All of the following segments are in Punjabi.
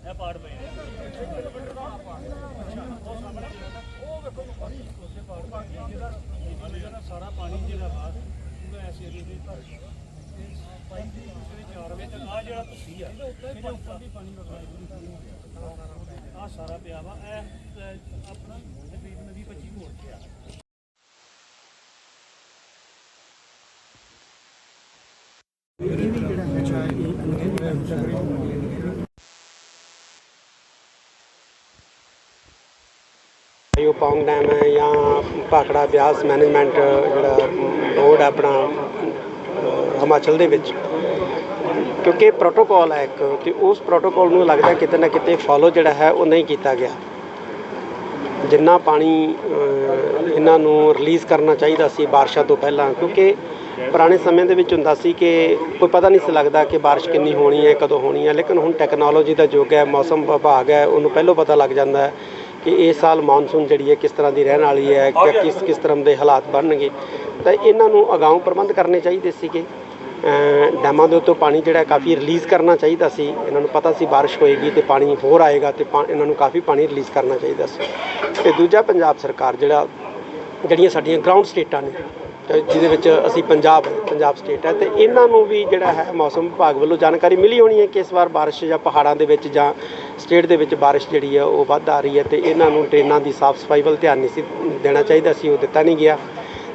ਇਹ ਪਾੜ ਪਏ ਉਹ ਵੇਖੋ ਪਾਣੀ ਉਸੇ ਪਾੜ ਪਏ ਜਿਹਦਾ ਜਿਹਦਾ ਸਾਰਾ ਪਾਣੀ ਜਿਹੜਾ ਬਾਹਰ ਪੂਰਾ ਐਸੇ ਏਰੀਏ ਦੇ ਭਰ ਗਿਆ ਪਾਈਪ ਦੀ ਦੂਸਰੇ ਚਾਰ ਵਜੇ ਤੱਕ ਆ ਜਿਹੜਾ ਤੁਸੀਂ ਆ ਇਹਦੇ ਉੱਪਰ ਵੀ ਪਾਣੀ ਵਗਦਾ ਆ ਸਾਰਾ ਪਿਆ ਵਾ, ਇਹ ਆਪਣਾ ਤਕਰੀਬਨ ਨਦੀ 25 ਮੋੜ ਤੇ ਆ। ਇਹ ਪੌਂਗ ਡੈਮ ਹੈ ਜਾਂ ਭਾਖੜਾ ਬਿਆਸ ਮੈਨੇਜਮੈਂਟ, ਜਿਹੜਾ ਬੋਰਡ ਆਪਣਾ, ਹਿਮਾਚਲ ਦੇ ਵਿੱਚ। ਕਿਉਂਕਿ ਪ੍ਰੋਟੋਕਾਲ ਹੈ ਇੱਕ, ਤੇ ਉਸ ਪ੍ਰੋਟੋਕਾਲ ਨੂੰ ਲੱਗਦਾ ਕਿਤੇ ਨਾ ਕਿਤੇ ਫੋਲੋ ਜਿਹੜਾ ਹੈ ਉਹ ਨਹੀਂ ਕੀਤਾ ਗਿਆ। ਜਿੰਨਾ ਪਾਣੀ ਇਹਨਾਂ ਨੂੰ ਰਿਲੀਜ਼ ਕਰਨਾ ਚਾਹੀਦਾ ਸੀ ਬਾਰਿਸ਼ਾਂ ਤੋਂ ਪਹਿਲਾਂ, ਕਿਉਂਕਿ ਪੁਰਾਣੇ ਸਮੇਂ ਦੇ ਵਿੱਚ ਹੁੰਦਾ ਸੀ ਕਿ ਕੋਈ ਪਤਾ ਨਹੀਂ ਸੀ ਲੱਗਦਾ ਕਿ ਬਾਰਿਸ਼ ਕਿੰਨੀ ਹੋਣੀ ਹੈ, ਕਦੋਂ ਹੋਣੀ ਹੈ, ਲੇਕਿਨ ਹੁਣ ਟੈਕਨੋਲੋਜੀ ਦਾ ਯੁੱਗ ਹੈ, ਮੌਸਮ ਵਿਭਾਗ ਹੈ, ਉਹਨੂੰ ਪਹਿਲਾਂ ਪਤਾ ਲੱਗ ਜਾਂਦਾ ਹੈ ਕਿ ਇਸ ਸਾਲ ਮੌਨਸੂਨ ਜਿਹੜੀ ਹੈ ਕਿਸ ਤਰ੍ਹਾਂ ਦੀ ਰਹਿਣ ਵਾਲੀ ਹੈ, ਕਿ ਕਿਸ ਕਿਸ ਤਰ੍ਹਾਂ ਦੇ ਹਾਲਾਤ ਬਣਨਗੇ। ਤਾਂ ਇਹਨਾਂ ਨੂੰ ਅਗਾਊਂ ਪ੍ਰਬੰਧ ਕਰਨੇ ਚਾਹੀਦੇ ਸੀਗੇ। ਡੈਮਾਂ ਦੇ ਉੱਤੋਂ ਪਾਣੀ ਜਿਹੜਾ ਕਾਫੀ ਰਿਲੀਜ਼ ਕਰਨਾ ਚਾਹੀਦਾ ਸੀ। ਇਹਨਾਂ ਨੂੰ ਪਤਾ ਸੀ ਬਾਰਿਸ਼ ਹੋਏਗੀ ਤੇ ਪਾਣੀ ਹੋਰ ਆਏਗਾ ਤੇ ਪਾ- ਇਹਨਾਂ ਨੂੰ ਕਾਫੀ ਪਾਣੀ ਰਿਲੀਜ਼ ਕਰਨਾ ਚਾਹੀਦਾ ਸੀ। ਤੇ ਦੂਜਾ ਪੰਜਾਬ ਸਰਕਾਰ ਜਿਹੜਾ, ਜਿਹੜੀਆਂ ਸਾਡੀਆਂ ਗਰਾਊਂਡ ਸਟੇਟਾਂ ਨੇ ਜਿਹਦੇ ਵਿੱਚ ਅਸੀਂ ਪੰਜਾਬ ਪੰਜਾਬ ਸਟੇਟ ਹੈ, ਤੇ ਇਹਨਾਂ ਨੂੰ ਵੀ ਜਿਹੜਾ ਹੈ ਮੌਸਮ ਵਿਭਾਗ ਵੱਲੋਂ ਜਾਣਕਾਰੀ ਮਿਲੀ ਹੋਣੀ ਹੈ ਕਿ ਇਸ ਵਾਰ ਬਾਰਿਸ਼ ਜਾਂ ਪਹਾੜਾਂ ਦੇ ਵਿੱਚ ਜਾਂ ਸਟੇਟ ਦੇ ਵਿੱਚ ਬਾਰਿਸ਼ ਜਿਹੜੀ ਹੈ ਉਹ ਵੱਧ ਆ ਰਹੀ ਹੈ, ਤੇ ਇਹਨਾਂ ਨੂੰ ਟ੍ਰੇਨਾਂ ਦੀ ਸਾਫ਼ ਸਫ਼ਾਈ ਵੱਲ ਧਿਆਨ ਨਹੀਂ ਸੀ ਦੇਣਾ ਚਾਹੀਦਾ ਸੀ ਉਹ ਦਿੱਤਾ ਨਹੀਂ ਗਿਆ।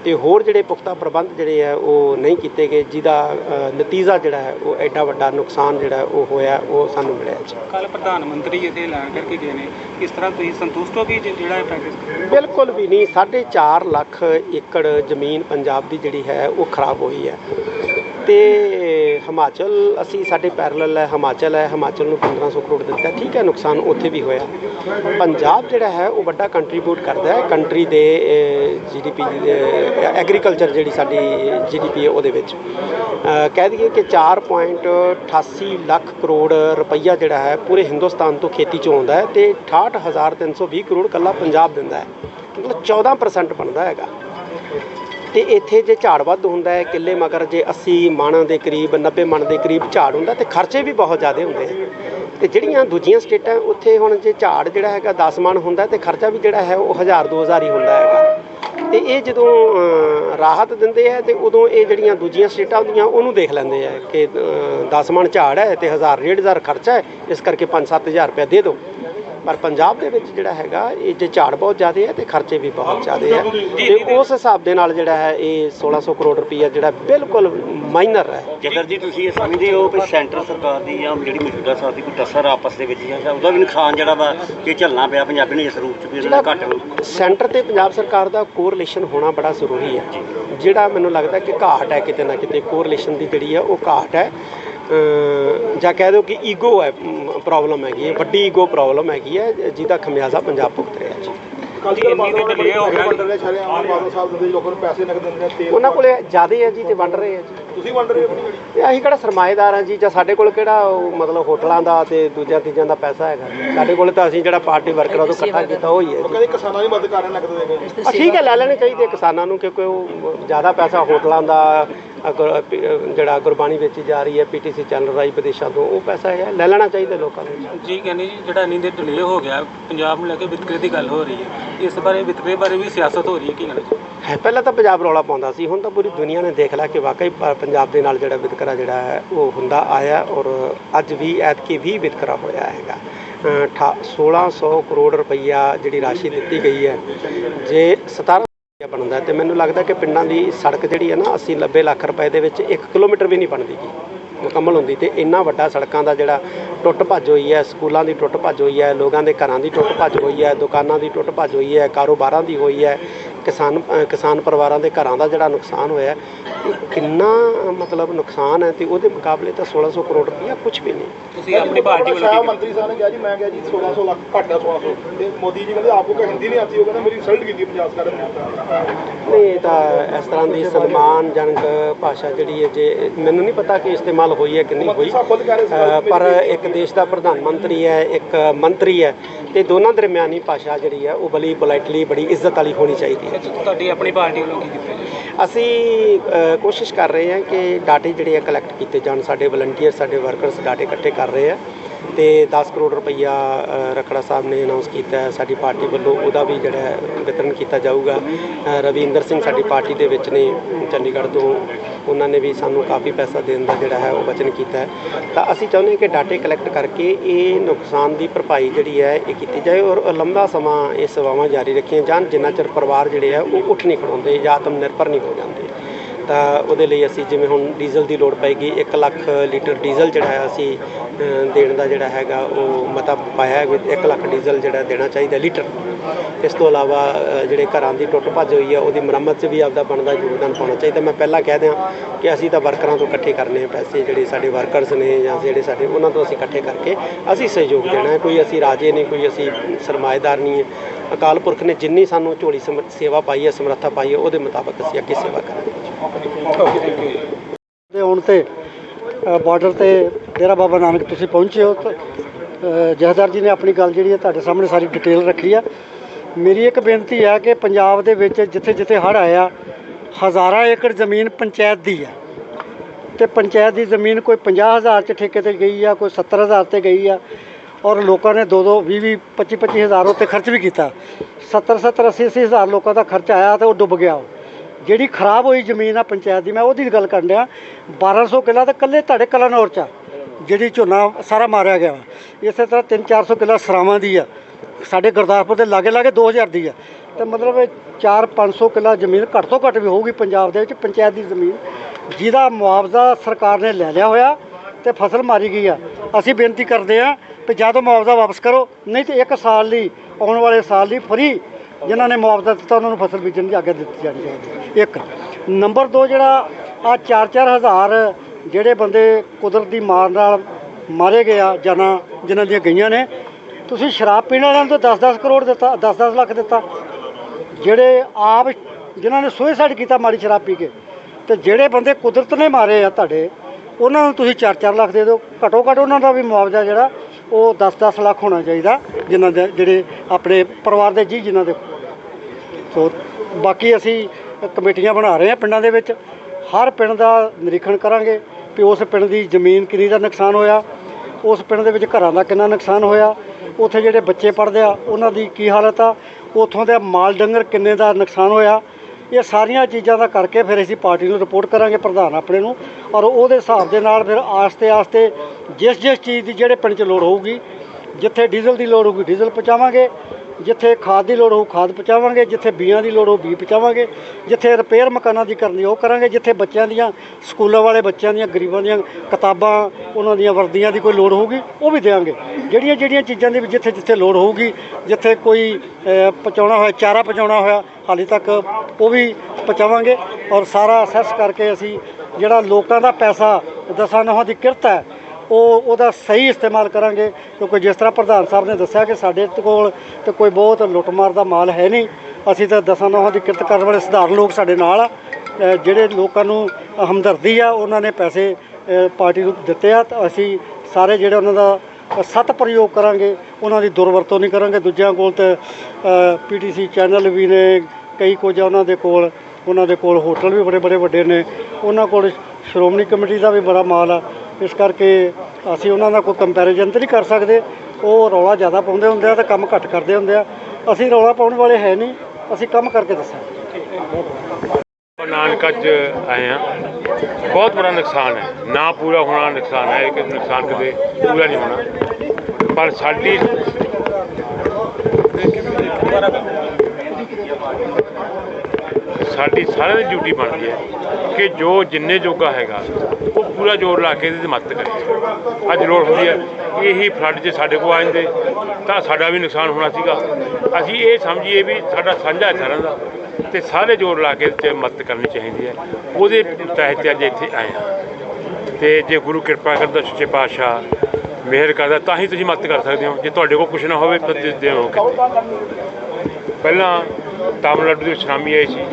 ਤੇ ਹੋਰ ਜਿਹੜੇ ਪੁਖਤਾ ਪ੍ਰਬੰਧ ਜਿਹੜੇ ਆ ਉਹ ਨਹੀਂ ਕੀਤੇ ਗਏ ਜਿਹਦਾ ਨਤੀਜਾ ਜਿਹੜਾ ਹੈ ਉਹ ਐਡਾ ਵੱਡਾ ਨੁਕਸਾਨ ਜਿਹੜਾ ਹੈ ਉਹ ਹੋਇਆ ਉਹ ਸਾਨੂੰ ਮਿਲਿਆ ਜੀ। ਕੱਲ ਪ੍ਰਧਾਨ ਮੰਤਰੀ ਇੱਥੇ ਐਲਾਨ ਕਰਕੇ ਗਏ ਨੇ। ਇਸ ਤਰ੍ਹਾਂ ਤੁਸੀਂ ਸੰਤੁਸ਼ਟ ਹੋ ਕਿ ਜਿਹੜਾ ਇਹ ਪੈਕੇਜ ਬਿਲਕੁਲ ਵੀ ਨਹੀਂ 4.5 ਲੱਖ ਏਕੜ ਜ਼ਮੀਨ ਪੰਜਾਬ ਦੀ ਜਿਹੜੀ ਹੈ ਉਹ ਖਰਾਬ ਹੋਈ ਹੈ। ਤੇ ਹਿਮਾਚਲ, ਅਸੀਂ ਸਾਡੇ ਪੈਰਲਲ ਹੈ, ਹਿਮਾਚਲ ਹੈ, ਹਿਮਾਚਲ ਨੂੰ 1500 ਕਰੋੜ ਦਿੱਤਾ। ਠੀਕ ਹੈ, ਨੁਕਸਾਨ ਉੱਥੇ ਵੀ ਹੋਇਆ। ਪੰਜਾਬ ਜਿਹੜਾ ਹੈ, ਉਹ ਵੱਡਾ ਕੰਟਰੀਬਿਊਟ ਕਰਦਾ ਹੈ। ਕੰਟਰੀ ਦੇ ਜੀਡੀਪੀ ਐਗਰੀਕਲਚਰ ਜਿਹੜੀ ਸਾਡੀ ਜੀਡੀਪੀ ਹੈ, ਉਹਦੇ ਵਿੱਚ। ਕਹਿ ਦਈਏ ਕਿ 4.88 ਲੱਖ ਕਰੋੜ ਰੁਪਈਆ ਜਿਹੜਾ ਹੈ, ਪੂਰੇ ਹਿੰਦੁਸਤਾਨ ਤੋਂ ਖੇਤੀ 'ਚੋਂ ਆਉਂਦਾ ਹੈ ਤੇ 68320 ਕਰੋੜ ਕੱਲਾ ਪੰਜਾਬ ਦਿੰਦਾ ਹੈ। ਮਤਲਬ 14% ਬਣਦਾ ਹੈਗਾ। ਤੇ ਇੱਥੇ ਜੇ ਝਾੜ ਵੱਧ ਹੁੰਦਾ ਹੈ, ਕਿੱਲੇ ਮਗਰ ਜੇ 80 ਮਣ ਦੇ ਕਰੀਬ 90 ਮਣ ਦੇ ਕਰੀਬ ਝਾੜ ਹੁੰਦਾ, ਤੇ ਖਰਚੇ ਵੀ ਬਹੁਤ ਜ਼ਿਆਦਾ ਹੁੰਦੇ ਆ। ਤੇ ਜਿਹੜੀਆਂ ਦੂਜੀਆਂ ਸਟੇਟਾਂ, ਉੱਥੇ ਹੁਣ ਜੇ ਝਾੜ ਜਿਹੜਾ ਹੈਗਾ 10 ਮਣ ਹੁੰਦਾ, ਤੇ ਖਰਚਾ ਵੀ ਜਿਹੜਾ ਹੈ, ਉਹ 1000 2000 ਹੀ ਹੁੰਦਾ ਹੈਗਾ। ਤੇ ਇਹ ਜਦੋਂ ਰਾਹਤ ਦਿੰਦੇ ਆ, ਤੇ ਉਦੋਂ ਇਹ ਜਿਹੜੀਆਂ ਦੂਜੀਆਂ ਸਟੇਟਾਂ ਹੁੰਦੀਆਂ, ਉਹਨੂੰ ਦੇਖ ਲੈਂਦੇ ਆ ਕਿ 10 ਮਣ ਝਾੜ ਹੈ ਤੇ 1000 1500 ਖਰਚਾ ਹੈ, ਇਸ ਕਰਕੇ 5-7000 ਰੁਪਏ ਦੇ ਦਿਓ। ਪਰ ਪੰਜਾਬ ਦੇ ਵਿੱਚ ਜਿਹੜਾ ਹੈਗਾ ਇਹ ਜੇ ਝਾੜ ਬਹੁਤ ਜ਼ਿਆਦਾ ਹੈ ਤੇ ਖਰਚੇ ਵੀ ਬਹੁਤ ਜ਼ਿਆਦਾ ਹੈ ਤੇ ਉਸ ਹਿਸਾਬ ਦੇ ਨਾਲ ਜਿਹੜਾ ਹੈ ਇਹ 1600 ਕਰੋੜ ਰੁਪਈਆ ਜਿਹੜਾ ਬਿਲਕੁਲ ਮਾਈਨਰ ਹੈ। ਜੇਕਰ ਜੀ ਤੁਸੀਂ ਇਹ ਸਮਝਦੇ ਹੋ ਕਿ ਸੈਂਟਰ ਸਰਕਾਰ ਦੀ ਜਾਂ ਜਿਹੜੀ ਮੌਜੂਦਾ ਸਰਕਾਰ ਦੀ ਕੋਈ ਟੱਸਰ ਆਪਸ ਦੇ ਵਿੱਚ ਜਾਂ ਉਹਦਾ ਵੀ ਨੁਕਸਾਨ ਜਿਹੜਾ ਵਾ ਕਿ ਝੱਲਣਾ ਪਿਆ ਪੰਜਾਬੀ ਨੂੰ ਇਸ ਰੂਪ ਚ ਵੀ ਉਹਨਾਂ ਨੇ ਘੱਟ ਸੈਂਟਰ ਤੇ ਪੰਜਾਬ ਸਰਕਾਰ ਦਾ ਕੋਰਿਲੇਸ਼ਨ ਹੋਣਾ ਬੜਾ ਜ਼ਰੂਰੀ ਹੈ। ਜਿਹੜਾ ਮੈਨੂੰ ਲੱਗਦਾ ਕਿ ਘਾਟ ਹੈ ਕਿਤੇ ਨਾ ਕਿਤੇ ਕੋਰਿਲੇਸ਼ਨ ਦੀ ਜਿਹੜੀ ਹੈ ਉਹ ਘਾਟ ਹੈ। ਜਾਂ ਕਹਿ ਦਿਓ ਕਿ ਈਗੋ ਹੈ ਪ੍ਰੋਬਲਮ ਹੈਗੀ ਹੈ ਵੱਡੀ ਈਗੋ ਪ੍ਰੋਬਲਮ ਹੈਗੀ ਹੈ ਜਿਹਦਾ ਖਮਿਆਜ਼ਾ ਪੰਜਾਬ ਭੁਗਤ ਰਿਹਾ ਜੀ। ਦੇ ਹੋ ਗਿਆ। ਉਹਨਾਂ ਕੋਲੇ ਜ਼ਿਆਦਾ ਹੈ ਜੀ ਤੇ ਵੰਡ ਰਹੇ ਆ ਜੀ। ਤੁਸੀਂ ਵੰਡ ਰਹੇ ਹੋ ਆਪਣੀ ਇਹ ਅਸੀਂ ਕਿਹੜਾ ਸਰਮਾਏਦਾਰ ਆ ਜੀ? ਜਾਂ ਸਾਡੇ ਕੋਲ ਕਿਹੜਾ ਉਹ ਮਤਲਬ ਹੋਟਲਾਂ ਦਾ ਤੇ ਦੂਜਾ ਤੀਜਾਂ ਦਾ ਪੈਸਾ ਹੈਗਾ? ਸਾਡੇ ਕੋਲ ਤਾਂ ਅਸੀਂ ਜਿਹੜਾ ਪਾਰਟੀ ਵਰਕਰਾਂ ਤੋਂ ਇਕੱਠਾ ਕੀਤਾ ਉਹ ਹੀ ਹੈ ਜੀ ਕਹਿੰਦੇ ਕਿਸਾਨਾਂ ਦੀ ਮਦਦ ਕਰਨ ਲੱਗਦੇ ਨੇ ਆ ਠੀਕ ਹੈ ਲੈ ਲੈਣੇ ਚਾਹੀਦੇ ਕਿਸਾਨਾਂ ਨੂੰ ਕਿਉਂਕਿ ਉਹ ਜ਼ਿਆਦਾ ਪੈਸਾ ਹੋਟਲਾਂ ਦਾ ਜਿਹੜਾ ਗੁਰਬਾਣੀ ਵੇਚੀ ਜਾ ਰਹੀ ਹੈ ਪੀਟੀਸੀ ਚੱਲ ਰਹੀ ਵਿਦੇਸ਼ਾਂ ਤੋਂ ਉਹ ਪੈਸਾ ਹੈ ਲੈ ਲੈਣਾ ਚਾਹੀਦਾ ਲੋਕਾਂ ਨੂੰ। ਜੀ ਕਹਿੰਦੇ ਜੀ ਜਿਹੜਾ ਇੰਨੀ ਦੇ ਡਿਲੇ ਹੋ ਗਿਆ ਪੰਜਾਬ ਨੂੰ ਲੈ ਕੇ ਵਿਤਕਰੇ ਦੀ ਗੱਲ ਹੋ ਰਹੀ ਹੈ। ਇਸ ਬਾਰੇ ਵਿਤਕਰੇ ਬਾਰੇ ਵੀ ਸਿਆਸਤ ਹੋ ਰਹੀ ਹੈ ਕੀ ਚਾਹੁੰਦੇ ਹੈ ਪਹਿਲਾਂ ਤਾਂ ਪੰਜਾਬ ਰੌਲਾ ਪਾਉਂਦਾ ਸੀ ਹੁਣ ਤਾਂ ਪੂਰੀ ਦੁਨੀਆ ਨੇ ਦੇਖ ਲਿਆ ਕਿ ਵਾਕਈ ਪ- ਪੰਜਾਬ ਦੇ ਨਾਲ ਜਿਹੜਾ ਵਿਤਕਰਾ ਜਿਹੜਾ ਹੈ ਉਹ ਹੁੰਦਾ ਆਇਆ ਔਰ ਅੱਜ ਵੀ ਐਤਕੀ ਵੀ ਵਿਤਕਰਾ ਹੋਇਆ ਹੈਗਾ। ਅ, ਅਠਾ- 1600 ਕਰੋੜ ਰੁਪਈਆ ਜਿਹੜੀ ਰਾਸ਼ੀ ਦਿੱਤੀ ਗਈ ਹੈ ਜੇ 17 ਰੁਪਈਆ ਬਣਦਾ ਹੈ ਤੇ ਮੈਨੂੰ ਲੱਗਦਾ ਕਿ ਪਿੰਡਾਂ ਦੀ ਸੜਕ ਜਿਹੜੀ ਹੈ ਨਾ 80 90 ਲੱਖ ਰੁਪਏ ਦੇ ਵਿੱਚ 1 ਕਿਲੋਮੀਟਰ ਵੀ ਨਹੀਂ ਬਣਦੀ ਜੀ ਮੁਕੰਮਲ ਹੁੰਦੀ ਤੇ ਇੰਨਾ ਵੱਡਾ ਸੜਕਾਂ ਦਾ ਜਿਹੜਾ ਟੁੱਟ ਭੱਜ ਹੋਈ ਹੈ ਸਕੂਲਾਂ ਦੀ ਟੁੱਟ ਭੱਜ ਹੋਈ ਹੈ ਲੋਕਾਂ ਦੇ ਘਰਾਂ ਦੀ ਟੁੱਟ ਭੱਜ ਹੋਈ ਹੈ ਦੁਕਾਨਾਂ ਦੀ ਟੁੱਟ ਭੱਜ ਹੋਈ ਹੈ ਕਾਰੋਬਾਰਾਂ ਦੀ ਹੋਈ ਹੈ ਕਿਸਾਨ ਕਿਸਾਨ ਪਰਿਵਾਰਾਂ ਦੇ ਘਰਾਂ ਦਾ ਜਿਹੜਾ ਨੁਕਸਾਨ ਹੋਇਆ ਇਹ ਕਿੰਨਾ ਮਤਲਬ ਨੁਕਸਾਨ ਹੈ ਤੇ ਉਹਦੇ ਮੁਕਾਬਲੇ ਤਾਂ 1600 ਕਰੋੜ ਰੁਪਈਆ ਕੁਝ ਵੀ ਨਹੀਂ। ਤੁਸੀਂ ਆਪਣੀ ਪਾਰਟੀ ਵੱਲੋਂ ਸ਼ਾਹ ਕੀ ਮੰਤਰੀ ਸਾਹਿਬ ਨੇ ਕਿਹਾ ਜੀ ਮੈਂ ਕਿਹਾ ਜੀ 1600 ਲੱਖ ਘੱਟ ਹੈ 1600 ਤੇ ਮੋਦੀ ਜੀ ਕਹਿੰਦੇ ਆਪਕੋ ਕੋਈ ਹਿੰਦੀ ਨਹੀਂ ਆਤੀ ਉਹ ਕਹਿੰਦਾ ਮੇਰੀ ਇਨਸਲਟ ਕੀਤੀ ਪੰਜਾਬ ਸਰਕਾਰ ਨੇ ਨਹੀਂ ਇਹ ਤਾਂ ਇਸ ਤਰ੍ਹਾਂ ਦੀ ਸਨਮਾਨਜਨਕ ਭਾਸ਼ਾ ਜਿਹੜੀ ਹੈ ਜੇ ਮੈਨੂੰ ਨਹੀਂ ਪਤਾ ਕਿ ਇਸਤੇਮਾਲ ਹੋਈ ਹੈ ਕਿ ਨਹੀਂ ਹੋਈ ਪਰ ਇੱਕ ਦੇਸ਼ ਦਾ ਪ੍ਰਧਾਨ ਮੰਤਰੀ ਹੈ ਇੱਕ ਮੰਤਰੀ ਹੈ ਤੇ ਦੋਨਾਂ ਦਰਮਿਆਨੀ ਭਾਸ਼ਾ ਜਿਹੜੀ ਹੈ ਉਹ ਬੜੀ ਪੋਲਾਈਟਲੀ ਬੜੀ ਇੱਜ਼ਤ ਵਾਲੀ ਹੋਣੀ ਚਾਹੀਦੀ ਹੈ। ਤੁਹਾਡੀ ਆਪਣੀ ਪਾਰਟੀ ਵੱਲੋਂ ਕੀ ਕੀਤਾ ਅਸੀਂ ਕੋਸ਼ਿਸ਼ ਕਰ ਰਹੇ ਹਾਂ ਕਿ ਡਾਟੇ ਜਿਹੜੇ ਆ ਕਲੈਕਟ ਕੀਤੇ ਜਾਣ, ਸਾਡੇ ਵਲੰਟੀਅਰ ਸਾਡੇ ਵਰਕਰਸ ਡਾਟੇ ਇਕੱਠੇ ਕਰ ਰਹੇ ਆ। ਤੇ 10 ਕਰੋੜ ਰੁਪਈਆ ਅ, ਰਖੜਾ ਸਾਹਿਬ ਨੇ ਅਨਾਉਂਸ ਕੀਤਾ ਹੈ ਸਾਡੀ ਪਾਰਟੀ ਵੱਲੋਂ ਉਹਦਾ ਵੀ ਜਿਹੜਾ ਵਿਤਰਨ ਕੀਤਾ ਜਾਊਗਾ। ਰਵਿੰਦਰ ਸਿੰਘ ਸਾਡੀ ਪਾਰਟੀ ਦੇ ਵਿੱਚ ਨੇ ਚੰਡੀਗੜ੍ਹ ਤੋਂ। ਉਹਨਾਂ ਨੇ ਵੀ ਸਾਨੂੰ ਕਾਫੀ ਪੈਸਾ ਦੇਣ ਦਾ ਜਿਹੜਾ ਹੈ ਉਹ ਵਚਨ ਕੀਤਾ ਹੈ। ਤਾਂ ਅਸੀਂ ਚਾਹੁੰਦੇ ਹਾਂ ਕਿ ਡਾਟੇ ਕਲੈਕਟ ਕਰਕੇ ਇਹ ਨੁਕਸਾਨ ਦੀ ਭਰਪਾਈ ਜਿਹੜੀ ਹੈ ਇਹ ਕੀਤੀ ਜਾਏ ਔਰ ਲੰਬਾ ਸਮਾਂ ਇਹ ਸੇਵਾਵਾਂ ਜਾਰੀ ਰੱਖੀਆਂ ਜਾਣ ਜਿੰਨਾ ਚਿਰ ਪਰਿਵਾਰ ਜਿਹੜੇ ਆ ਉਹ ਉੱਠ ਨਹੀਂ ਖੜਾਉਂਦੇ ਜਾਂ ਆਤਮ ਨਿਰਭਰ ਨਹੀਂ ਹੋ ਜਾਂਦੇ। ਤਾਂ ਉਹਦੇ ਲਈ ਅਸੀਂ ਜਿਵੇਂ ਹੁਣ ਡੀਜ਼ਲ ਦੀ ਲੋੜ ਪਏਗੀ 1 ਲੱਖ ਲੀਟਰ ਡੀਜ਼ਲ ਜਿਹੜਾ ਹੈ ਅਸੀਂ ਦੇਣ ਦਾ ਜਿਹੜਾ ਹੈਗਾ, ਉਹ ਮਤਾ ਪਾਇਆ ਹੈ 1 ਲੱਖ ਡੀਜ਼ਲ ਜਿਹੜਾ ਦੇਣਾ ਚਾਹੀਦਾ ਲੀਟਰ। ਇਸ ਤੋਂ ਇਲਾਵਾ ਜਿਹੜੇ ਘਰਾਂ ਦੀ ਟੁੱਟ ਭੱਜ ਹੋਈ ਹੈ, ਉਹਦੀ ਮੁਰੰਮਤ 'ਚ ਵੀ ਆਪਦਾ ਬਣਦਾ ਯੋਗਦਾਨ ਪਾਉਣਾ ਚਾਹੀਦਾ। ਮੈਂ ਪਹਿਲਾਂ ਕਹਿ ਦਿਆਂ ਕਿ ਅਸੀਂ ਤਾਂ ਵਰਕਰਾਂ ਤੋਂ ਇਕੱਠੇ ਕਰਨੇ ਪੈਸੇ, ਜਿਹੜੇ ਸਾਡੇ ਵਰਕਰਸ ਨੇ ਜਾਂ ਜਿਹੜੇ ਸਾਡੇ, ਉਹਨਾਂ ਤੋਂ ਅਸੀਂ ਇਕੱਠੇ ਕਰਕੇ ਅਸੀਂ ਸਹਿਯੋਗ ਦੇਣਾ ਹੈ। ਕੋਈ ਅਸੀਂ ਰਾਜੇ ਨਹੀਂ, ਕੋਈ ਅਸੀਂ ਸਰਮਾਏਦਾਰ ਨਹੀਂ ਹੈ। ਅਕਾਲ ਪੁਰਖ ਨੇ ਜਿੰਨੀ ਸਾਨੂੰ ਝੋਲੀ ਸਮਰ- ਸੇਵਾ ਪਾਈ ਹੈ, ਸਮਰੱਥਾ ਪਾਈ ਹੈ, ਉਹਦੇ ਮੁਤਾਬਕ ਅਸੀਂ ਅੱਗੇ ਸੇਵਾ ਕਰਾਂਗੇ। ਦੇ ਆਉਣ ਤੇ ਬਾਰਡਰ ਤੇ ਡੇਰਾ ਬਾਬਾ ਨਾਨਕ ਤੁਸੀਂ ਪਹੁੰਚੇ ਹੋ ਤਾਂ, ਅ, ਜੀ ਨੇ ਆਪਣੀ ਗੱਲ ਜਿਹੜੀ ਹੈ ਤੁਹਾਡੇ ਸਾਹਮਣੇ ਸਾਰੀ ਡਿਟੇਲ ਰੱਖੀ ਆ। ਮੇਰੀ ਇੱਕ ਬੇਨਤੀ ਹੈ ਕਿ ਪੰਜਾਬ ਦੇ ਵਿੱਚ ਜਿੱਥੇ ਜਿੱਥੇ ਹੜ੍ਹ ਆਇਆ ਹਜ਼ਾਰਾਂ ਏਕੜ ਜ਼ਮੀਨ ਪੰਚਾਇਤ ਦੀ ਹੈ ਤੇ ਪੰਚਾਇਤ ਦੀ ਜ਼ਮੀਨ ਕੋਈ 50000 ਚ ਠੇਕੇ ਤੇ ਗਈ ਆ ਕੋਈ 70000 ਤੇ ਗਈ ਆ ਔਰ ਲੋਕਾਂ ਨੇ 2 2 20 20 25 25000 ਉੱਤੇ ਖਰਚ ਵੀ ਕੀਤਾ। 70 70 80 80 ਹਜ਼ਾਰ ਲੋਕਾਂ ਦਾ ਖਰਚ ਆਇਆ ਤੇ ਉਹ ਡੁੱਬ ਗਿਆ ਉਹ। ਜਿਹੜੀ ਖਰਾਬ ਹੋਈ ਜ਼ਮੀਨ ਆ ਪੰਚਾਇਤ ਦੀ, ਮੈਂ ਉਹਦੀ ਗੱਲ ਕਰਨ ਡਿਆ 1200 ਕਿੱਲਾ ਤਾਂ ਕੱਲੇ ਤੁਹਾਡੇ ਕਲਾਨੌਰ ਚ ਆ, ਜਿਹੜੀ ਝੋਨਾ ਸਾਰਾ ਮਾਰਿਆ ਗਿਆ ਵਾ। ਇਸੇ ਤਰ੍ਹਾਂ 3 400 ਕਿੱਲਾ ਸਰਾਵਾਂ ਦੀ ਆ, ਸਾਡੇ ਗੁਰਦਾਸਪੁਰ ਦੇ ਲਾਗੇ ਲਾਗੇ 2000 ਦੀ ਆ। ਤੇ ਮਤਲਬ 4 500 ਕਿੱਲਾ ਜ਼ਮੀਨ ਘੱਟ ਤੋਂ ਘੱਟ ਵੀ ਹੋਊਗੀ ਪੰਜਾਬ ਦੇ ਵਿੱਚ, ਪੰਚਾਇਤ ਦੀ ਜ਼ਮੀਨ। ਜਿਹਦਾ ਮੁਆਵਜ਼ਾ ਸਰਕਾਰ ਨੇ ਲੈ ਲਿਆ ਹੋਇਆ ਤੇ ਫਸਲ ਮਾਰੀ ਗਈ ਆ। ਅਸੀਂ ਬੇਨਤੀ ਕਰਦੇ ਆ ਕਿ ਜਾਂ ਤਾਂ ਮੁਆਵਜ਼ਾ ਵਾਪਸ ਕਰੋ, ਨਹੀਂ ਤੇ ਇੱਕ ਸਾਲ ਲਈ, ਆਉਣ ਵਾਲੇ ਸਾਲ ਲਈ ਫਰੀ ਜਿਨ੍ਹਾਂ ਨੇ ਮੁਆਵਜ਼ਾ ਦਿੱਤਾ, ਉਹਨਾਂ ਨੂੰ ਫਸਲ ਬੀਜਣ ਦੀ ਆਗਿਆ ਦਿੱਤੀ ਜਾਣੀ ਚਾਹੀਦੀ ਇੱਕ, ਨੰਬਰ 2 ਜਿਹੜਾ ਆ 4-4 ਹਜ਼ਾਰ ਜਿਹੜੇ ਬੰਦੇ ਕੁਦਰਤ ਦੀ ਮਾਰ ਨਾਲ ਮਾਰੇ ਗਏ ਆ, ਜਾਨਾਂ ਜਿਨ੍ਹਾਂ ਦੀਆਂ ਗਈਆਂ ਨੇ, ਤੁਸੀਂ ਸ਼ਰਾਬ ਪੀਣ ਵਾਲਿਆਂ ਨੂੰ ਤਾਂ 10-10 ਕਰੋੜ ਦਿੱਤਾ 10-10 ਲੱਖ ਦਿੱਤਾ। ਜਿਹੜੇ ਆਪ ਜਿਨ੍ਹਾਂ ਨੇ ਸੁਸਾਈਡ ਕੀਤਾ ਮਾੜੀ ਸ਼ਰਾਬ ਪੀ ਕੇ, ਤੇ ਜਿਹੜੇ ਬੰਦੇ ਕੁਦਰਤ ਨੇ ਮਾਰੇ ਆ ਤੁਹਾਡੇ, ਉਹਨਾਂ ਨੂੰ ਤੁਸੀਂ 4-4 ਲੱਖ ਦੇ ਦਿਓ। ਘੱਟੋ ਘੱਟ ਉਹਨਾਂ ਦਾ ਵੀ ਮੁਆਵਜ਼ਾ ਜਿਹੜਾ, ਉਹ 10-10 ਲੱਖ ਹੋਣਾ ਚਾਹੀਦਾ, ਜਿਨ੍ਹਾਂ ਦੇ ਜਿਹੜੇ ਆਪਣੇ ਪਰਿਵਾਰ ਦੇ ਜੀ, ਜਿਨ੍ਹਾਂ ਦੇ ਸੋ ਬਾਕੀ ਅਸੀਂ ਕਮੇਟੀਆਂ ਬਣਾ ਰਹੇ ਹਾਂ ਪਿੰਡਾਂ ਦੇ ਵਿੱਚ। ਹਰ ਪਿੰਡ ਦਾ ਨਿਰੀਖਣ ਕਰਾਂਗੇ ਕਿ ਉਸ ਪਿੰਡ ਦੀ ਜ਼ਮੀਨ ਕਿੰਨੀ ਦਾ ਨੁਕਸਾਨ ਹੋਇਆ, ਉਸ ਪਿੰਡ ਦੇ ਵਿੱਚ ਘਰਾਂ ਦਾ ਕਿੰਨਾ ਨੁਕਸਾਨ ਹੋਇਆ, ਉੱਥੇ ਜਿਹੜੇ ਬੱਚੇ ਪੜ੍ਹਦੇ ਆ, ਉਹਨਾਂ ਦੀ ਕੀ ਹਾਲਤ ਆ, ਉੱਥੋਂ ਦੇ ਮਾਲ ਡੰਗਰ ਕਿੰਨੇ ਦਾ ਨੁਕਸਾਨ ਹੋਇਆ, ਇਹ ਸਾਰੀਆਂ ਚੀਜ਼ਾਂ ਦਾ ਕਰਕੇ ਫਿਰ ਅਸੀਂ ਪਾਰਟੀ ਨੂੰ ਰਿਪੋਰਟ ਕਰਾਂਗੇ ਪ੍ਰਧਾਨ ਆਪਣੇ ਨੂੰ ਔਰ ਉਹਦੇ ਹਿਸਾਬ ਦੇ ਨਾਲ ਫਿਰ ਆਸਤੇ ਆਸਤੇ ਜਿਸ ਜਿਸ ਚੀਜ਼ ਦੀ ਜਿਹੜੇ ਪਿੰਡ 'ਚ ਲੋੜ ਹੋਊਗੀ, ਜਿੱਥੇ ਡੀਜ਼ਲ ਦੀ ਲੋੜ ਹੋਊਗੀ ਡੀਜ਼ਲ ਪਹੁੰਚਾਵਾਂਗੇ ਜਿੱਥੇ ਖਾਦ ਦੀ ਲੋੜ ਹੋਊ, ਖਾਦ ਪਹੁੰਚਾਵਾਂਗੇ, ਜਿੱਥੇ ਬੀਆਂ ਦੀ ਲੋੜ ਹੋਊ, ਬੀ ਪਹੁੰਚਾਵਾਂਗੇ, ਜਿੱਥੇ ਰਿਪੇਅਰ ਮਕਾਨਾਂ ਦੀ ਕਰਨੀ ਉਹ ਕਰਾਂਗੇ, ਜਿੱਥੇ ਬੱਚਿਆਂ ਦੀਆਂ, ਸਕੂਲਾਂ ਵਾਲੇ ਬੱਚਿਆਂ ਦੀਆਂ, ਗਰੀਬਾਂ ਦੀਆਂ ਕਿਤਾਬਾਂ, ਉਹਨਾਂ ਦੀਆਂ ਵਰਦੀਆਂ ਦੀ ਕੋਈ ਲੋੜ ਹੋਊਗੀ, ਉਹ ਵੀ ਦੇਵਾਂਗੇ। ਜਿਹੜੀਆਂ ਜਿਹੜੀਆਂ ਚੀਜ਼ਾਂ ਦੀ ਵੀ ਜਿੱਥੇ ਜਿੱਥੇ ਲੋੜ ਹੋਊਗੀ, ਜਿੱਥੇ ਕੋਈ ਪਹੁੰਚਾਉਣਾ ਹੋਇਆ, ਚਾਰਾ ਪਹੁੰਚਾਉਣਾ ਹੋਇਆ, ਹਾਲੇ ਤੱਕ ਉਹ ਵੀ ਪਹੁੰਚਾਵਾਂਗੇ ਔਰ ਸਾਰਾ ਅਸੈਸ ਕਰਕੇ ਅਸੀਂ ਜਿਹੜਾ ਲੋਕਾਂ ਦਾ ਪੈਸਾ, ਦਸਾਂ ਨੌਹਾਂ ਦੀ ਕਿਰਤ ਹੈ ਉਹ ਉਹਦਾ ਸਹੀ ਇਸਤੇਮਾਲ ਕਰਾਂਗੇ ਕਿਉਂਕਿ ਜਿਸ ਤਰ੍ਹਾਂ ਪ੍ਰਧਾਨ ਸਾਹਿਬ ਨੇ ਦੱਸਿਆ ਕਿ ਸਾਡੇ ਕੋਲ ਤੇ ਕੋਈ ਬਹੁਤ ਲੁੱਟਮਾਰ ਦਾ ਮਾਲ ਹੈ ਨਹੀਂ ਅਸੀਂ ਤਾਂ ਦਸਾਂ ਨੌਹਾਂ ਦੀ ਕਿਰਤ ਕਰਨ ਵਾਲੇ ਸਧਾਰਨ ਲੋਕ ਸਾਡੇ ਨਾਲ ਆ। ਅ, ਜਿਹੜੇ ਲੋਕਾਂ ਨੂੰ ਹਮਦਰਦੀ ਆ ਉਹਨਾਂ ਨੇ ਪੈਸੇ ਅ, ਪਾਰਟੀ ਨੂੰ ਦਿੱਤੇ ਆ ਤਾਂ ਅਸੀਂ ਸਾਰੇ ਜਿਹੜੇ ਉਹਨਾਂ ਦਾ ਸਤ ਪ੍ਰਯੋਗ ਕਰਾਂਗੇ ਉਹਨਾਂ ਦੀ ਦੁਰਵਰਤੋਂ ਨਹੀਂ ਕਰਾਂਗੇ। ਦੂਜਿਆਂ ਕੋਲ ਤੇ ਪੀਟੀਸੀ ਚੈਨਲ ਵੀ ਨੇ ਕਈ ਕੁਝ ਆ ਉਹਨਾਂ ਦੇ ਕੋਲ ਉਹਨਾਂ ਦੇ ਕੋਲ ਹੋਟਲ ਵੀ ਬੜੇ ਬੜੇ ਵੱਡੇ ਨੇ। ਉਹਨਾਂ ਕੋਲ ਸ਼੍ਰੋਮਣੀ ਕਮੇਟੀ ਦਾ ਵੀ ਬੜਾ ਮਾਲ ਆ। ਇਸ ਕਰਕੇ ਅਸੀਂ ਉਹਨਾਂ ਦਾ ਕੋਈ ਕੰਪੈਰੀਜ਼ਨ ਤਾਂ ਨਹੀਂ ਕਰ ਸਕਦੇ। ਉਹ ਰੌਲਾ ਜ਼ਿਆਦਾ ਪਾਉਂਦੇ ਹੁੰਦੇ ਆ ਤੇ ਕੰਮ ਘੱਟ ਕਰਦੇ ਹੁੰਦੇ ਆ। ਅਸੀਂ ਰੌਲਾ ਪਾਉਣ ਵਾਲੇ ਹੈ ਨਹੀਂ। ਅਸੀਂ ਕੰਮ ਕਰਕੇ ਦੱਸਾਂਗੇ। ਨਾਨਕਾ ਚ ਆਏ ਆ। ਬਹੁਤ ਬੜਾ ਨੁਕਸਾਨ ਹੈ। ਨਾ ਪੂਰਾ ਹੋਣਾ ਨੁਕਸਾਨ ਹੈ। ਕਿ ਨੁਕਸਾਨ ਕਦੇ ਪੂਰਾ ਨਹੀਂ ਹੋਣਾ। ਪਰ ਸਾਡੀ ਸਾਡੀ ਸਾਰਿਆਂ ਦੀ ਡਿਊਟੀ ਬਣਦੀ ਹੈ ਕਿ ਜੋ ਜਿੰਨੇ ਜੋਗਾ ਹੈਗਾ, ਉਹ ਪੂਰਾ ਜ਼ੋਰ ਲਾ ਕੇ ਇਹਦੀ ਤੇ ਮਦਦ ਕਰੇ। ਅੱਜ ਲੋੜ ਹੁੰਦੀ ਹੈ ਇਹੀ ਫਲੱਡ 'ਚ ਸਾਡੇ ਕੋਲ ਆ ਜਾਂਦੇ, ਤਾਂ ਸਾਡਾ ਵੀ ਨੁਕਸਾਨ ਹੋਣਾ ਸੀਗਾ। ਅਸੀਂ ਇਹ ਸਮਝੀਏ ਵੀ ਸਾਡਾ ਸਾਂਝਾ ਹੈ ਸਾਰਿਆਂ ਦਾ, ਤੇ ਸਾਰੇ ਜ਼ੋਰ ਲਾ ਕੇ ਤੇ ਮਦਦ ਕਰਨੀ ਚਾਹੀਦੀ ਹੈ। ਉਹਦੇ ਤਹਿਤ ਅੱਜ ਇੱਥੇ ਆਏ ਹਾਂ। ਤੇ ਜੇ ਗੁਰੂ ਕਿਰਪਾ ਕਰਦਾ ਸੱਚੇ ਪਾਤਸ਼ਾਹ, ਮਿਹਰ ਕਰਦਾ, ਤਾਂ ਹੀ ਤੁਸੀਂ ਮਦਦ ਕਰ ਸਕਦੇ ਹੋ। ਜੇ ਤੁਹਾਡੇ ਕੋਲ ਕੁਝ ਨਾ ਹੋਵੇ ਤਾਂ ਦੇ ਦਿਓ ਪਹਿਲਾਂ ਤਾਮਿਲਨਾਡੂ ਦੇ ਸੁਨਾਮੀ ਆਈ ਸੀ।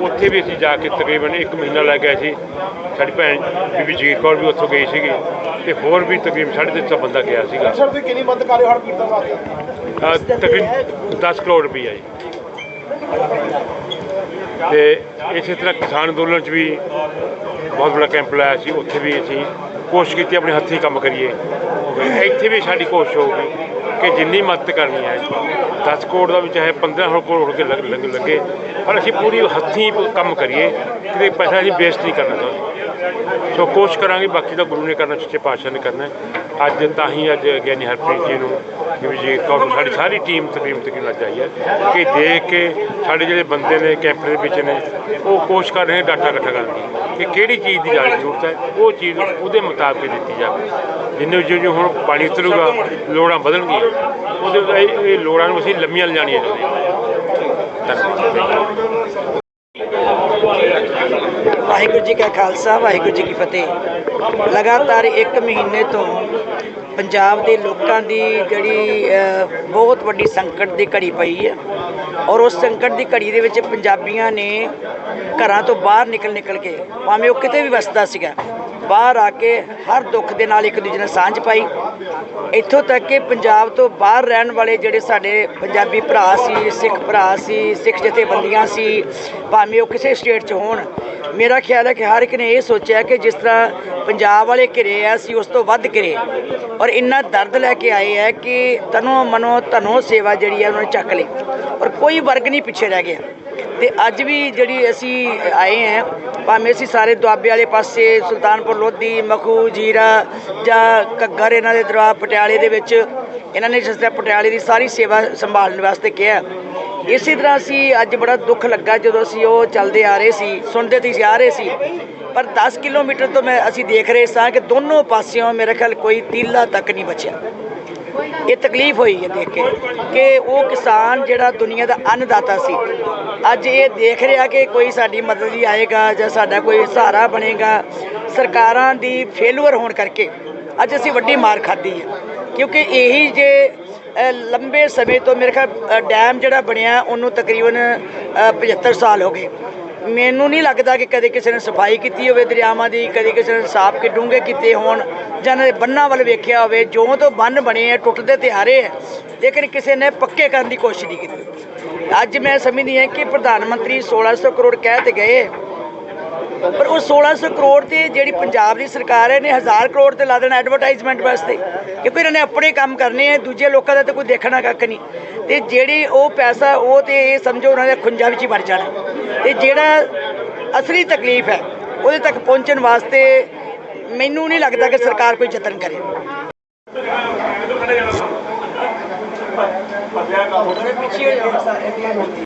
ਉੱਥੇ ਵੀ ਅਸੀਂ ਜਾ ਕੇ ਤਕਰੀਬਨ 1 ਮਹੀਨਾ ਲੱਗ ਗਿਆ ਸੀ। ਸਾਡੀ ਭੈਣ ਬੀਬੀ ਜਗੀਰ ਕੌਰ ਵੀ ਉੱਥੋਂ ਗਈ ਸੀਗੀ ਤੇ ਹੋਰ ਵੀ ਤਕਰੀਬਨ ਸਾਢੇ ਤਿੰਨ ਸੌ ਬੰਦਾ ਗਿਆ ਸੀਗਾ। ਸਰ ਤੁਸੀਂ ਕਿੰਨੀ ਮਦਦ ਕਰ ਰਹੇ ਹੋ ਹਰ ਪੀੜਤਾਂ ਵਾਸਤੇ ਤਕਰੀਬਨ 10 ਕਰੋੜ ਰੁਪਈਆ ਜੀ। ਤੇ ਇਸੇ ਤਰ੍ਹਾਂ ਕਿਸਾਨ ਅੰਦੋਲਨ 'ਚ ਵੀ ਬਹੁਤ ਬੜਾ ਕੈਂਪ ਲਾਇਆ ਸੀ। ਉੱਥੇ ਵੀ ਅਸੀਂ ਕੋਸ਼ਿਸ਼ ਕੀਤੀ ਆਪਣੇ ਹੱਥੀਂ ਕੰਮ ਕਰੀਏ। ਇੱਥੇ ਵੀ ਸਾਡੀ ਕੋਸ਼ਿਸ਼ ਹੋਊਗੀ ਕਿ ਜਿੰਨੀ ਮਦਦ ਕਰਨੀ ਹੈ 10 ਕਰੋੜ ਦਾ ਵੀ ਚਾਹੇ 15 ਕਰੋੜ ਹੋ ਕੇ ਲੱਗ ਲੱਗੇ, ਪਰ ਅਸੀਂ ਪੂਰੀ ਹੱਥੀਂ ਕੰਮ ਕਰੀਏ। ਕਿਤੇ ਪੈਸਾ ਅਸੀਂ ਵੇਸਟ ਨਹੀਂ ਕਰਨਾ ਚਾਹੁੰਦੇ ਸੋ ਕੋਸ਼ਿਸ਼ ਕਰਾਂਗੇ, ਬਾਕੀ ਤਾਂ ਗੁਰੂ ਨੇ ਕਰਨਾ, ਸੱਚੇ ਪਾਤਸ਼ਾਹ ਨੇ ਕਰਨਾ। ਅੱਜ ਤਾਂ ਹੀ ਅੱਜ ਗਿਆਨੀ ਹਰਪ੍ਰੀਤ ਜੀ ਨੂੰ ਜਿਵੇਂ ਜੀ? ਕੌਰ ਸਾਡੀ ਸਾਰੀ ਟੀਮ ਤਕਰੀਬਨ ਤਕਰੀਬਨ ਅੱਜ ਆਈ ਹੈ ਕਿ ਦੇਖ ਕੇ ਸਾਡੇ ਜਿਹੜੇ ਬੰਦੇ ਨੇ ਕੈਂਪ ਦੇ ਵਿੱਚ ਨੇ, ਉਹ ਕੋਸ਼ਿਸ਼ ਕਰ ਰਹੇ ਡਾਟਾ ਇਕੱਠਾ ਕਰਨ ਦੀ ਕਿ ਕਿਹੜੀ ਚੀਜ਼ ਦੀ ਜ਼ਿਆਦਾ ਜ਼ਰੂਰਤ ਹੈ, ਉਹ ਚੀਜ਼ ਉਹਦੇ ਮੁਤਾਬਕ ਦਿੱਤੀ ਜਾਵੇ। ਜਿੰਨੇ ਜਿਉਂ ਜਿਉਂ ਹੁਣ ਪਾਣੀ ਉਤਰੂਗਾ, ਲੋੜਾਂ ਵਧਣਗੀਆਂ, ਉਹਦੇ ਇਹ ਲੋੜਾਂ ਨੂੰ ਅਸੀਂ ਲੰਮੀਆਂ ਲਿਜਾਣੀਆਂ ਚਾਹੁੰਦੇ ਧੰਨਵਾਦ। ਵਾਹਿਗੁਰੂ ਜੀ ਕਾ ਖਾਲਸਾ, ਵਾਹਿਗੁਰੂ ਜੀ ਕੀ ਫਤਿਹ। ਲਗਾਤਾਰ ਇੱਕ ਮਹੀਨੇ ਤੋਂ ਪੰਜਾਬ ਦੇ ਲੋਕਾਂ ਦੀ ਜਿਹੜੀ ਬਹੁਤ ਵੱਡੀ ਸੰਕਟ ਦੀ ਘੜੀ ਪਈ ਹੈ। ਔਰ ਉਸ ਸੰਕਟ ਦੀ ਘੜੀ ਦੇ ਵਿੱਚ ਪੰਜਾਬੀਆਂ ਨੇ ਘਰਾਂ ਤੋਂ ਬਾਹਰ ਨਿਕਲ ਨਿਕਲ ਕੇ, ਭਾਵੇਂ ਉਹ ਕਿਤੇ ਵੀ ਵਸਦਾ ਸੀਗਾ ਬਾਹਰ ਆ ਕੇ ਹਰ ਦੁੱਖ ਦੇ ਨਾਲ ਇੱਕ ਦੂਜੇ ਨਾਲ ਸਾਂਝ ਪਾਈ। ਇੱਥੋਂ ਤੱਕ ਕਿ ਪੰਜਾਬ ਤੋਂ ਬਾਹਰ ਰਹਿਣ ਵਾਲੇ ਜਿਹੜੇ ਸਾਡੇ ਪੰਜਾਬੀ ਭਰਾ ਸੀ, ਸਿੱਖ ਭਰਾ ਸੀ, ਸਿੱਖ ਜਥੇਬੰਦੀਆਂ ਸੀ, ਭਾਵੇਂ ਉਹ ਕਿਸੇ ਸਟੇਟ 'ਚ ਹੋਣ, ਮੇਰਾ ਖਿਆਲ ਹੈ ਕਿ ਹਰ ਇੱਕ ਨੇ ਇਹ ਸੋਚਿਆ ਕਿ ਜਿਸ ਤਰ੍ਹਾਂ ਪੰਜਾਬ ਵਾਲੇ ਘਿਰੇ ਆ ਸੀ ਉਸ ਤੋਂ ਵੱਧ ਘਿਰੇ। ਔਰ ਇੰਨਾ ਦਰਦ ਲੈ ਕੇ ਆਏ ਹੈ ਕਿ ਤਨੋ ਮਨੋ ਧਨੋ ਸੇਵਾ ਜਿਹੜੀ ਹੈ ਉਹਨਾਂ ਨੇ ਚੱਕ ਲਈ। ਔਰ ਕੋਈ ਵਰਗ ਨਹੀਂ ਪਿੱਛੇ ਰਹਿ ਗਿਆ। ਤੇ ਅੱਜ ਵੀ ਜਿਹੜੀ ਅਸੀਂ ਆਏ ਹਾਂ, ਭਾਵੇਂ ਅਸੀਂ ਸਾਰੇ ਦੁਆਬੇ ਵਾਲੇ ਪਾਸੇ, ਸੁਲਤਾਨਪੁਰ, ਲੋਧੀ, ਮਖੂ, ਜੀਰਾ ਜਾਂ ਘੱਗਰ ਇਹਨਾਂ ਦੇ ਦਰਬਾਰ ਪਟਿਆਲੇ ਦੇ ਵਿੱਚ, ਇਹਨਾਂ ਨੇ ਜਿਸ ਤਰ੍ਹਾਂ ਪਟਿਆਲੇ ਦੀ ਸਾਰੀ ਸੇਵਾ ਸੰਭਾਲਣ ਵਾਸਤੇ ਕਿਹਾ। ਇਸੇ ਤਰ੍ਹਾਂ ਅਸੀਂ ਅੱਜ ਬੜਾ ਦੁੱਖ ਲੱਗਾ ਜਦੋਂ ਅਸੀਂ ਉਹ ਚੱਲਦੇ ਆ ਰਹੇ ਸੀ, ਸੁਣਦੇ ਤੇ ਅਸੀਂ ਆ ਰਹੇ ਸੀ। ਪਰ 10 ਕਿਲੋਮੀਟਰ ਤੋਂ ਮੈਂ ਅਸੀਂ ਦੇਖ ਰਹੇ ਸਾਂ ਕਿ ਦੋਨੋਂ ਪਾਸਿਓਂ ਮੇਰੇ ਖਿਆਲ ਕੋਈ ਤੀਲਾ ਤੱਕ ਨਹੀਂ ਬਚਿਆ। ਇਹ ਤਕਲੀਫ ਹੋਈ ਹੈ ਦੇਖ ਕੇ ਕਿ ਉਹ ਕਿਸਾਨ ਜਿਹੜਾ ਦੁਨੀਆ ਦਾ ਅੰਨਦਾਤਾ ਸੀ। ਅੱਜ ਇਹ ਦੇਖ ਰਿਹਾ ਕਿ ਕੋਈ ਸਾਡੀ ਮਦਦ ਲਈ ਆਏਗਾ ਜਾਂ ਸਾਡਾ ਕੋਈ ਸਹਾਰਾ ਬਣੇਗਾ। ਸਰਕਾਰਾਂ ਦੀ ਫੇਲੂਅਰ ਹੋਣ ਕਰਕੇ ਅੱਜ ਅਸੀਂ ਵੱਡੀ ਮਾਰ ਖਾਧੀ ਹੈ। ਕਿਉਂਕਿ ਇਹੀ ਜੇ ਲੰਬੇ ਸਮੇਂ ਤੋਂ ਮੇਰੇ ਖਿਆਲ ਡੈਮ ਜਿਹੜਾ ਬਣਿਆ ਉਹਨੂੰ ਤਕਰੀਬਨ ਅ, 75 ਸਾਲ ਹੋ ਗਏ। ਮੈਨੂੰ ਨਹੀਂ ਲੱਗਦਾ ਕਿ ਕਦੇ ਕਿਸੇ ਨੇ ਸਫ਼ਾਈ ਕੀਤੀ ਹੋਵੇ ਦਰਿਆਵਾਂ ਦੀ, ਕਦੇ ਕਿਸੇ ਨੇ ਸਾਫ਼ ਕਿ, ਡੂੰਘੇ ਕੀਤੇ ਹੋਣ ਜਾਂ ਇਹਨਾਂ ਦੇ ਬੰਨਾਂ ਵੱਲ ਵੇਖਿਆ ਹੋਵੇ ਜੋ ਤੋਂ ਬੰਨ ਬਣੇ ਆ, ਟੁੱਟਦੇ ਤੇ ਆ ਆ ਲੇਕਿਨ ਕਿਸੇ ਨੇ ਪੱਕੇ ਕਰਨ ਦੀ ਕੋਸ਼ਿਸ਼ ਨਹੀਂ ਕੀਤੀ। ਅੱਜ ਮੈਂ ਸਮਝਦੀ ਹਾਂ ਕਿ ਪ੍ਰਧਾਨ ਮੰਤਰੀ 1600 ਕਰੋੜ ਕਹਿ ਤੇ ਗਏ ਪਰ ਉਹ 1600 ਕਰੋੜ ਤੇ ਜਿਹੜੀ ਪੰਜਾਬ ਦੀ ਸਰਕਾਰ ਹੈ ਨੇ 1000 ਕਰੋੜ ਤੇ ਲਾ ਦੇਣਾ ਐਡਵਰਟਾਈਜ਼ਮੈਂਟ ਵਾਸਤੇ ਕਿਉਂਕਿ ਇਹਨਾਂ ਨੇ ਆਪਣੇ ਕੰਮ ਕਰਨੇ ਆ, ਦੂਜੇ ਲੋਕਾਂ ਦਾ ਤਾਂ ਕੋਈ ਦੇਖਣਾ ਕੱਖ ਨਹੀਂ। ਤੇ ਜਿਹੜੀ ਉਹ ਪੈਸਾ, ਉਹ ਤੇ ਇਹ ਸਮਝੋ ਉਹਨਾਂ ਦੇ ਖੁੰਝਾਂ ਵਿੱਚ ਹੀ ਵੜ ਜਾਣਾ। ਤੇ ਜਿਹੜਾ ਅਸਲੀ ਤਕਲੀਫ ਹੈ, ਉਹਦੇ ਤੱਕ ਪਹੁੰਚਣ ਵਾਸਤੇ ਮੈਨੂੰ ਨਹੀਂ ਲੱਗਦਾ ਕਿ ਸਰਕਾਰ ਕੋਈ ਯਤਨ ਕਰੇ। ਪਿੱਛੇ ਹੋ ਜਾਓ ਸਾਰੇ